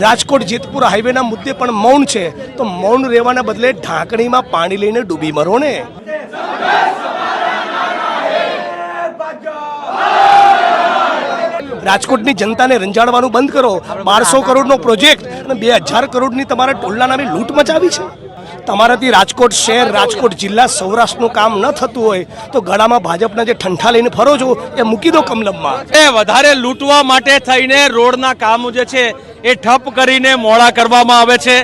રાજકોટ જેતપુર હાઈવેના મુદ્દે પણ મૌન છે. તો મૌન રહેવાના બદલે ઢાંકણીમાં પાણી લઈને ડૂબી મરો ને. રાજકોટની જનતાને રંજાડવાનું બંધ કરો. બારસો કરોડનો પ્રોજેક્ટ અને બે હજાર કરોડની તમારા ટોલના નામે લૂંટ મચાવી છે. તમારાથી રાજકોટ શહેર રાજકોટ જિલ્લા સૌરાષ્ટ્રનું કામ ન થતું હોય તો ગળામાં ભાજપના જે ઠંઠા લઈને ફરો છો એ મૂકી દો કમલમમાં. એ વધારે લૂંટવા માટે થઈને રોડના કામ જે છે એ ઠપ કરીને મોડા કરવામાં આવે છે.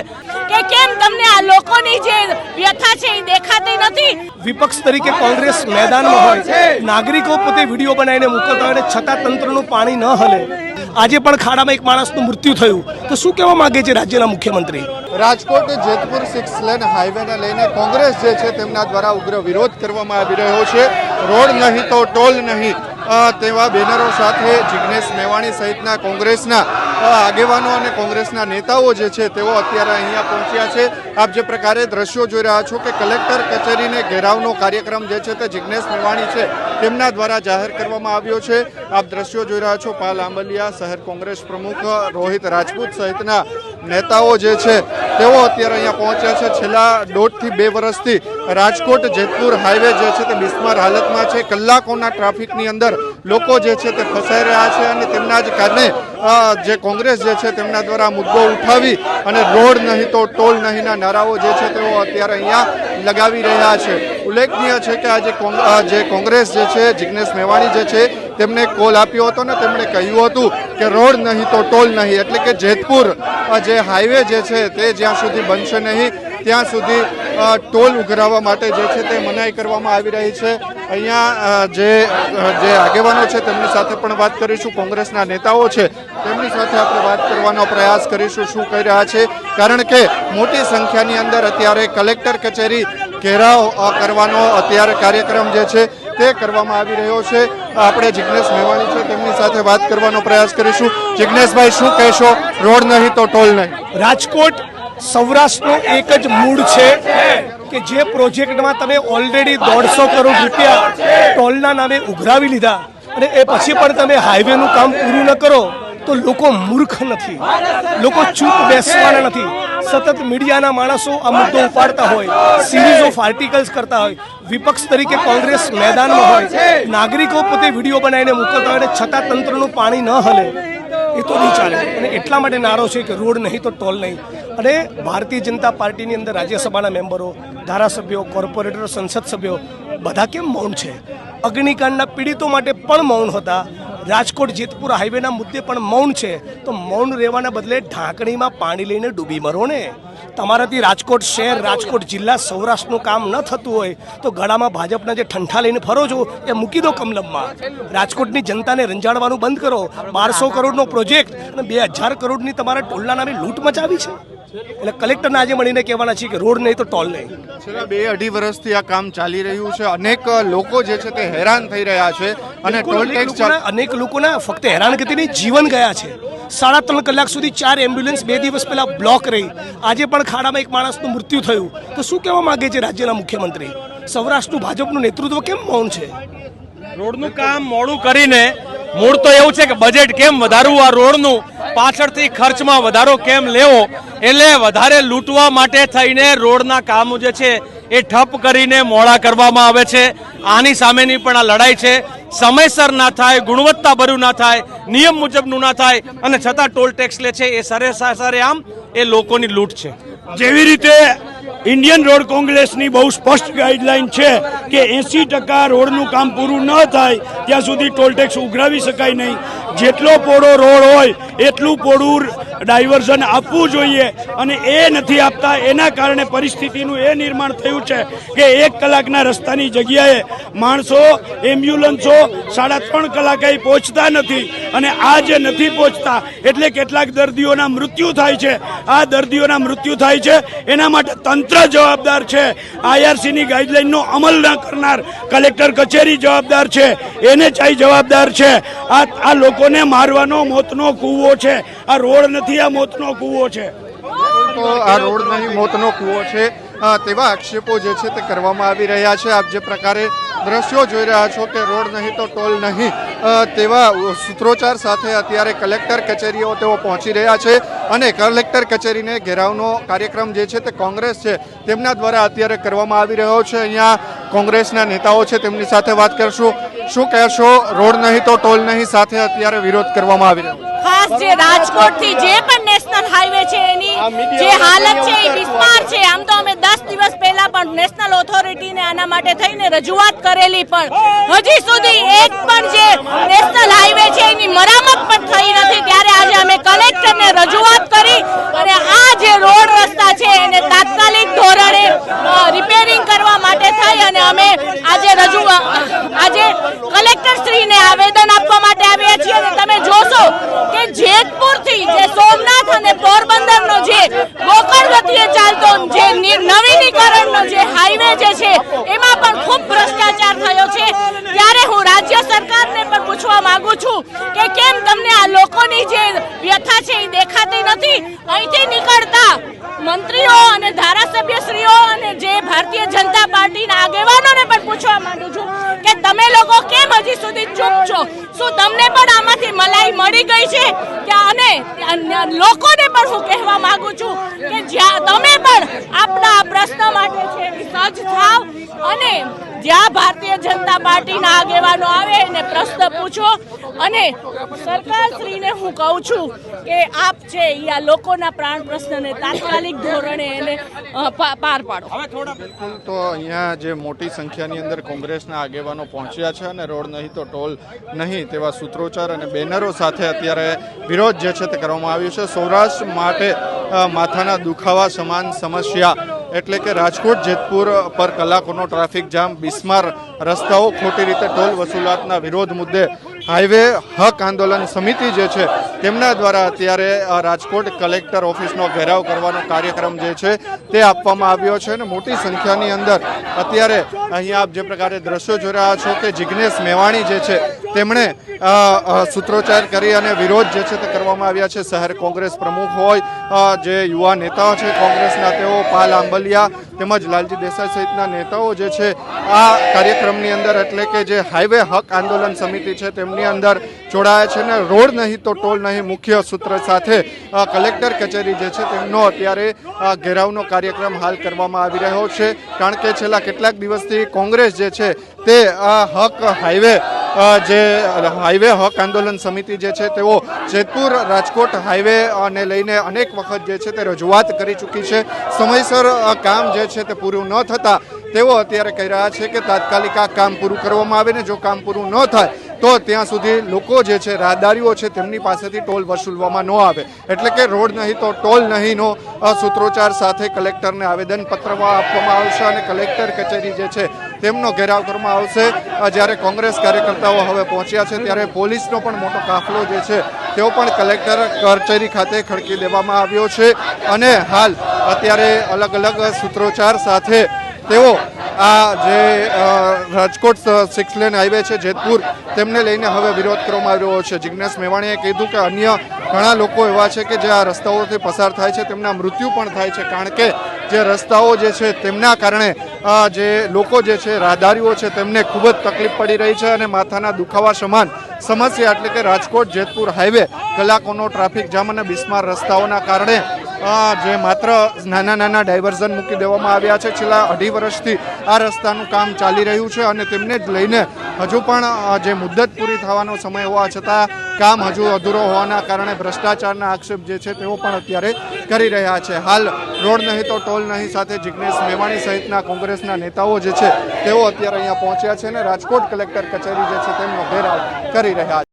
કે કેમ તમને આ લોકોની જે વ્યથા છે એ દેખાતી નથી? વિપક્ષ તરીકે કોંગ્રેસ મેદાનમાં હોય નાગરિકો પોતે વીડિયો બનાવીને મોકલતા હોય અને છતાં તંત્રનું પાણી ન હલે. આજે પણ ખાડામાં એક માણસનું મૃત્યુ થયું. તો શું કહેવા માંગે છે રાજ્યના મુખ્યમંત્રી? રાજકોટ જેતપુર સિક્સ લેન હાઈવેને લઈને કોંગ્રેસ જે છે તેમના દ્વારા ઉગ્ર વિરોધ કરવામાં આવી રહ્યો છે. રોડ નહીં તો ટોલ નહીં. તેવા બેનરો સાથે જિગ્નેશ મેવાણી સહિતના કોંગ્રેસના આગેવાનો અને કોંગ્રેસના નેતાઓ જે છે, તેઓ અત્યારે અહીંયા પહોંચ્યા છે. આપ જે પ્રકારે દ્રશ્યો જોઈ રહ્યા છો કે કલેક્ટર કચેરીને ઘેરાવનો કાર્યક્રમ જે છે તે જિગ્નેશ મેવાણી છે, તેમના દ્વારા જાહેર કરવામાં આવ્યો છે. આપ દ્રશ્યો જોઈ રહ્યા છો. પાલ આંબલિયા શહેર કોંગ્રેસ પ્રમુખ રોહિત રાજપૂત સહિતના નેતાઓ જે છે, તેઓ અત્યારે અહીંયા પહોંચ્યા છે. છેલ્લા દોઢથી બે વર્ષથી રાજકોટ જેતપુર હાઈવે જે છે, તે બિસ્માર હાલતમાં છે. કલાકોના ટ્રાફિકની અંદર લોકો જે છે, તે ફસાઈ રહ્યા છે અને તેમના જ કારણે જે કોંગ્રેસ જે છે, તેમના દ્વારા મુદ્દો ઉઠાવી અને રોડ નહીં તો ટોલ નહીંના નારાઓ જે છે, તેઓ અત્યારે અહીંયા લગાવી રહ્યા છે. ઉલ્લેખનીય છે કે આજે જે કોંગ્રેસ જે છે, જિગ્નેશ મેવાણી જે છે તેમને કોલ આપ્યો હતો ને તેમણે કહ્યું હતું કે રોડ નહીં તો ટોલ નહીં, એટલે કે જેતપુર જે હાઈવે જે છે તે જ્યાં સુધી બનશે નહીં, ત્યાં સુધી ટોલ ઉઘરાવવા માટે જે છે તે મનાઈ કરવામાં આવી રહી છે. અહીંયા જે જે આગેવાનો છે તેમની સાથે પણ વાત કરીશું. કોંગ્રેસના નેતાઓ છે તેમની સાથે આપણે વાત કરવાનો પ્રયાસ કરીશું શું કહી રહ્યા છે. કારણ કે મોટી સંખ્યાની અંદર અત્યારે કલેક્ટર કચેરી ઘેરાવ કરવાનો અત્યારે કાર્યક્રમ જે છે તે કરવામાં આવી રહ્યો છે. આપણે જિગ્નેશ મેવાણી છે, તેમની સાથે વાત કરવાનો પ્રયાસ કરીશું. જિગ્નેશભાઈ, શું કહેશો? રોડ નહીં તો ટોલ નહીં. રાજકોટ સૌરાષ્ટ્રનો એક જ મૂળ છે કે જે પ્રોજેક્ટમાં તમે ઓલરેડી દોઢસો કરોડ રૂપિયા ટોલના નામે ઉઘરાવી લીધા. અને એ પછી પણ તમે હાઈવેનું કામ પૂરું ન કરો તો લોકો મૂર્ખ નથી. લોકો ચૂપ બેસવાના નથી. સતત મીડિયાના માણસો આ મુદ્દો ઉપાડતા હોય સિરીઝ ઓફ આર્ટિકલ્સ કરતા હોય, વિપક્ષ તરીકે કોંગ્રેસ મેદાનમાં હોય, નાગરિકો પોતે વીડિયો બનાવીને મોકલતા હોય છતાં તંત્રનું પાણી ન હલે. એ તો નહીં ચાલે. અને એટલા માટે નારો છે કે રોડ નહીં તો ટોલ નહીં. અને ભારતીય જનતા પાર્ટીની અંદર રાજ્યસભાના મેમ્બરો, ધારાસભ્યો, કોર્પોરેટરો, સંસદ સભ્યો બધા કેમ મૌન છે? અગ્નિકાંડના પીડિતો માટે પણ મૌન હતા. રાજકોટ જેતપુર હાઈવેના મુદ્દે પણ મૌન છે. તો મૌન રહેવાના બદલે ઢાંકણીમાં પાણી લઈને ડૂબી મરો ને. તમારાથી રાજકોટ શહેર, રાજકોટ જિલ્લા સૌરાષ્ટ્રનું કામ ન થતું હોય તો ગળામાં ભાજપના જે ઠંઠા લઈને ફરો છો, એ મૂકી દો કમલમમાં. રાજકોટની જનતાને રંજાડવાનું બંધ કરો. બારસો કરોડનો પ્રોજેક્ટ અને બે હજાર કરોડની તમારા ટોલના નામે લૂંટ મચાવી છે. એટલે કલેક્ટરને આજે મળીને કહેવાના છે કે રોડ નહીં તો ટોલ નહીં. છેલ્લા બે અઢી વર્ષથી આ કામ ચાલી રહ્યું છે. અનેક લોકો જે છે તે હેરાન થઈ રહ્યા છે અને ટોલ ટેક્સ અનેક લોકોના ફક્ત હેરાનગતિ નહીં જીવન ગયા છે. સાડા ત્રણ કલાક સુધી ચાર એમ્બ્યુલન્સ બે દિવસ પહેલા બ્લોક રહી. આજે પણ ખાડામાં એક માણસનું મૃત્યુ થયું. તો શું કહેવા માંગે છે રાજ્યના મુખ્યમંત્રી? સૌરાષ્ટ્રનું ભાજપનું નેતૃત્વ કેમ મૌન છે? રોડનું કામ મોડું કરીને મૂળ તો એવું છે કે બજેટ કેમ વધારવું? આ રોડનું પાછળથી ખર્ચમાં વધારો કેમ લેવો એટલે વધારે લૂંટવા માટે થઈને રોડના કામ જે છે એ ઠપ કરીને મોડા કરવામાં આવે છે. આની સામેની પણ આ લડાઈ છે. સમયસર ના થાય ગુણવત્તાભર્યું ના થાય, નિયમ મુજબનું ના થાય અને છતાં ટોલ ટેક્સ લે છે એ સરે સરે આમ એ લોકોની લૂંટ છે. જેવી રીતે ઇન્ડિયન રોડ કોંગ્રેસની બહુ સ્પષ્ટ ગાઈડલાઈન છે કે એસી ટકા રોડનું કામ પૂરું ન થાય, ત્યાં સુધી ટોલટેક્સ ઉઘરાવી શકાય નહીં. જેટલો પોળો રોડ હોય, એટલું પોળું ડાયવર્ઝન આપવું જોઈએ અને એ નથી આપતા. એના કારણે પરિસ્થિતિનું એ નિર્માણ થયું છે કે એક કલાકના રસ્તાની જગ્યાએ માણસો, એમ્બ્યુલન્સો સાડા ત્રણ કલાકે પહોંચતા નથી અને આ જે નથી પહોંચતા, એટલે કેટલાક દર્દીઓના મૃત્યુ થાય છે. આ દર્દીઓના મૃત્યુ થાય છે. એના માટે તંત્ર જવાબદાર છે. આઈઆરસીની ગાઈડલાઈનનો અમલ ન કરનાર કલેક્ટર કચેરી જવાબદાર છે, એને ચાઈ જવાબદાર છે. આ આ લોકોને મારવાનો મોતનો કૂવો છે. આ રોડ નથી, આ મોતનો કૂવો છે. તો આ રોડ નહીં, મોતનો કૂવો છે. તેવા આક્ષેપો જે છે તે કરવામાં આવી રહ્યા છે. આપ જે પ્રકારે દ્રશ્યો જોઈ રહ્યા છો કે રોડ નહીં તો ટોલ નહીં. તેવા સૂત્રોચ્ચાર સાથે અત્યારે કલેક્ટર કચેરીઓ તેઓ પહોંચી રહ્યા છે અને કલેક્ટર કચેરીને ઘેરાવનો કાર્યક્રમ જે છે તે કોંગ્રેસ છે, તેમના દ્વારા અત્યારે કરવામાં આવી રહ્યો છે. અહીંયા કોંગ્રેસના નેતાઓ છે તેમની સાથે વાત કરશું. શું કહેશો? રોડ નહીં તો ટોલ નહીં સાથે અત્યારે વિરોધ કરવામાં આવી રહ્યો છે. ખાસ જે રાજકોટથી જે પણ નેશનલ હાઈવે છે એની જે હાલત છે એ બિસ્માર છે. આમ તો અમે દસ દિવસ પહેલા પણ નેશનલ ઓથોરિટીને આના માટે થઈને રજૂઆત કરેલી પણ હજી સુધી એક પણ જે નેશનલ હાઈવે છે એની મરામત પણ થઈ નથી. ત્યારે આજે અમે કલેક્ટરને રજૂઆત કરી અને આ જે રોડ રસ્તા છે એને તાત્કાલિક ધોરણે રિપેરિંગ કરવા માટે થઈ અને અમે આજે રજૂ આજે કલેક્ટર શ્રીને આવેદન આપવા માટે આવ્યા છીએ અને તમે જોશો કે જેતપુરથી જે સોમનાથ અને પોરબંદર નો જે ગોકળ ગતિએ ચાલતો જે નિ- નવીનીકરણનો જે હાઈવે જે છે એમાં પણ ખૂબ ભ્રષ્ટાચાર થયો છે ત્યારે હું રાજ્ય સરકારને પણ પૂછવા માંગુ છું કે કેમ તમને આ લોકોની જે વ્યથા છે એ દેખાતી નથી અહીંથી નીકળતા મંત્રીઓ અને ધારાસભ્યશ્રીઓ અને જે ભારતીય જનતા પાર્ટીના આગેવાનોને પણ પૂછવા માંગુ છું કે તમે લોકો કેમ હજી સુધી ચૂપ છો. શું તમને પણ આમાંથી મલાઈ મળી ગઈ છે કે અને લોકોને પણ હું કહેવા માંગુ છું કે જ્યાં તમે પણ આપણા આ પ્રશ્ન માટે છે સજ્જ થાવ અને જ્યાં ભારતીય જનતા પાર્ટીના આગેવાનો આવે એને પ્રશ્ન પૂછો. અને સરકારશ્રીને હું કહું છું કે આપ છે એ આ લોકોના પ્રાણ પ્રશ્નને તાત્કાલિક ધોરણે એને પાર પાડો. બિલકુલ તો અહીંયા જે મોટી સંખ્યાની અંદર કોંગ્રેસના આગેવાનો પહોંચ્યા છે અને રોડ નહીં તો ટોલ નહીં તેવા સૂત્રોચ્ચાર અને બેનરો સાથે અત્યારે વિરોધ જે છે તે કરવામાં આવ્યો છે. સૌરાષ્ટ્ર માટે માથાના દુખાવા સમાન સમસ્યા એટલે કે રાજકોટ, જેતપુર પર કલાકોનો ટ્રાફિક જામ, બિસ્માર રસ્તાઓ, ખોટી રીતે ટોલ વસૂલાતના વિરોધ મુદ્દે હાઈવે હક આંદોલન સમિતિ જે છે તેમના દ્વારા અત્યારે રાજકોટ કલેક્ટર ઓફિસનો ઘેરાવ કરવાનો કાર્યક્રમ જે છે તે આપવામાં આવ્યો છે અને મોટી સંખ્યાની અંદર અત્યારે અહીંયા આપ જે પ્રકારે દ્રશ્યો જોઈ રહ્યા છો કે જિજ્ઞેશ મેવાણી જે છે તેમણે સૂત્રોચ્ચાર કરી અને વિરોધ જે છે તે કરવામાં આવ્યા છે. શહેર કોંગ્રેસ પ્રમુખ હોય જે યુવા નેતાઓ છે કોંગ્રેસના તેઓ પાલ આંબલિયા તેમજ લાલજી દેસાઈ સહિતના નેતાઓ જે છે, આ કાર્યક્રમની અંદર એટલે કે જે હાઈવે હક આંદોલન સમિતિ છે તેમની અંદર જોડાયા છે ને રોડ નહીં તો ટોલ નહીં. મુખ્ય સૂત્ર સાથે કલેક્ટર કચેરી જે છે તેમનો અત્યારે ઘેરાવનો કાર્યક્રમ હાલ કરવામાં આવી રહ્યો છે. કારણ કે છેલ્લા કેટલાક દિવસથી કોંગ્રેસ જે છે તે આ હક હાઈવે જે હાઈવે હક આંદોલન સમિતિ જે છે, તેઓ જેતપુર રાજકોટ હાઈવે ને લઈને અનેક વખત જે છે, તે રજૂઆત કરી ચૂકી છે. સમયસર કામ જે છે, તે પૂરું ન થતાં તેઓ અત્યારે કહી રહ્યા છે કે તાત્કાલિક આ કામ પૂરું કરવામાં આવે ને જો કામ પૂરું ન થાય તો ત્યાં સુધી લોકો જે છે, રાહદારીઓ છે, તેમની પાસેથી ટોલ વસૂલવામાં ન આવે. એટલે કે રોડ નહીં તો ટોલ નહીંનો સૂત્રોચ્ચાર સાથે કલેક્ટરને આવેદનપત્ર આપવામાં આવશે અને કલેક્ટર કચેરી જે છે, તેમનો ઘેરાવ કરવામાં આવશે. જ્યારે કોંગ્રેસ કાર્યકર્તાઓ હવે પહોંચ્યા છે, ત્યારે પોલીસનો પણ મોટો કાફલો જે છે, તેઓ પણ કલેક્ટર કચેરી ખાતે ખડકી દેવામાં આવ્યો છે. અને હાલ અત્યારે અલગ અલગ સૂત્રોચ્ચાર સાથે તેઓ આ જે રાજકોટ સિક્સ લેન હાઈવે છે, જેતપુર, તેમને લઈને હવે વિરોધ કરવામાં આવ્યો છે. જિજ્ઞેશ મેવાણીએ કીધું કે અન્ય ઘણા લોકો એવા છે કે જે આ રસ્તાઓથી પસાર થાય છે, તેમના મૃત્યુ પણ થાય છે. કારણ કે જે રસ્તાઓ જે છે, તેમના કારણે જે લોકો જે છે, રાહદારીઓ છે, તેમને ખૂબ જ તકલીફ પડી રહી છે અને માથાના દુખાવા સમાન સમસ્યા એટલે કે રાજકોટ જેતપુર હાઈવે કલાકોનો ટ્રાફિક જામ અને બિસ્માર રસ્તાઓના કારણે જે માત્ર નાના નાના ડાયવર્ઝન મૂકી દેવામાં આવ્યા છે, છેલ્લા અઢી વર્ષથી આ રસ્તાનું કામ ચાલી રહ્યું છે અને તેમને જ લઈને હજુ પણ જે મુદ્દત પૂરી થવાનો સમય હોવા છતાં કામ હજુ અધૂરો હોવાના કારણે ભ્રષ્ટાચારના આક્ષેપ જે છે તેઓ પણ અત્યારે કરી રહ્યા છે. હાલ રોડ નહીં તો ટોલ નહીં, સાથે જિજ્ઞેશ મેવાણી સહિતના કોંગ્રેસના નેતાઓ જે છે તેઓ અત્યારે અહીંયા પહોંચ્યા છે અને રાજકોટ કલેક્ટર કચેરી જે છે તેમનો ઘેરાવ કરી રહ્યા છે.